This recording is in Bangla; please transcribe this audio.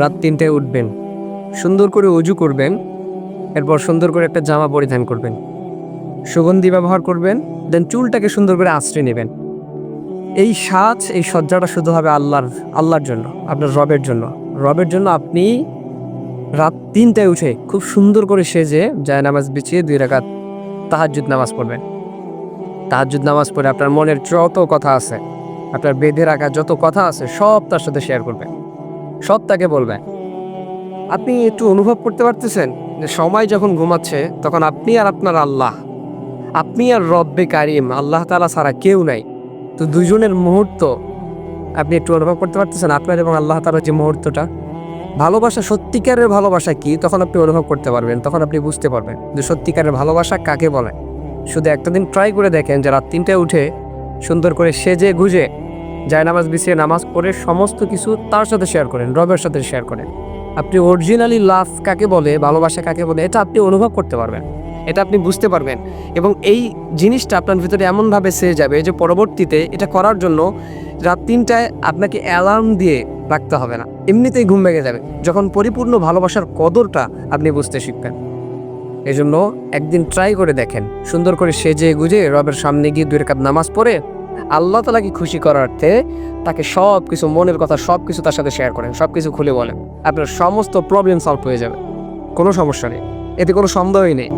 রাত তিনটায় উঠবেন। সুন্দর করে উজু করবেন, এরপর সুন্দর করে একটা জামা পরিধান করবেন। সুগন্ধি ব্যবহার করবেন, দেন চুলটাকে সুন্দর করে আশ্রয় নেবেন। এই সাজ, এই সজ্জাটা শুধু হবে আল্লাহর আল্লাহর জন্য, আপনার রবের জন্য। রবের জন্য আপনি রাত তিনটায় উঠে খুব সুন্দর করে সেজে যায় নামাজ বিছিয়ে দুই রাকাত তাহাজ্জুদ নামাজ পড়বেন। তাহাজ্জুদ নামাজ পড়ে আপনার মনের যত কথা আছে, আপনার বেঁধে রাখা যত কথা আছে, সব তার সাথে শেয়ার করবেন। সব তাকে বলবে। আপনি একটু অনুভব করতে পারতেছেন যে সময় যখন ঘুমাচ্ছে, তখন আপনি আর আপনার আল্লাহ, আপনি আর রব্বে কারিম, আল্লাহ তালা ছাড়া কেউ নাই। তো দুজনের মুহূর্ত আপনি একটু অনুভব করতে পারতেছেন আপনার এবং আল্লাহ তালার যে মুহূর্তটা। ভালোবাসা সত্যিকারের ভালোবাসা কি? তখন আপনি অনুভব করতে পারবেন, তখন আপনি বুঝতে পারবেন যে সত্যিকারের ভালোবাসা কাকে বলে। শুধু একটা দিন ট্রাই করে দেখেন যে রাত তিনটায় উঠে সুন্দর করে সেজে গুজে যায় নামাজ বিছিয়ে নামাজ পড়ে সমস্ত কিছু তার সাথে শেয়ার করেন, রবের সাথে শেয়ার করেন। আপনি অরিজিনালি লাভ কাকে বলে, ভালোবাসা কাকে বলে, এটা আপনি অনুভব করতে পারবেন। এটা আপনি বুঝতে পারবেন। এবং এই জিনিসটা আপনার ভিতরে এমনভাবে সেরে যাবে যে পরবর্তীতে এটা করার জন্য রাত তিনটায় আপনাকে অ্যালার্ম দিয়ে রাখতে হবে না। এমনিতেই ঘুম ভেঙে যাবে। যখন পরিপূর্ণ ভালোবাসার কদরটা আপনি বুঝতে শিখবেন। এই জন্য একদিন ট্রাই করে দেখেন। সুন্দর করে সেজে গুজে রবের সামনে গিয়ে দুই রেখাত নামাজ পড়ে আল্লাহ তালাকে খুশি করার তাকে সব কিছু মনের কথা সব কিছু তার সাথে শেয়ার করেন সব কিছু খুলে বলেন। আপনার সমস্ত প্রবলেম সলভ হয়ে যাবে। কোনো সমস্যা নেই। এতে কোনো সন্দেহই নেই।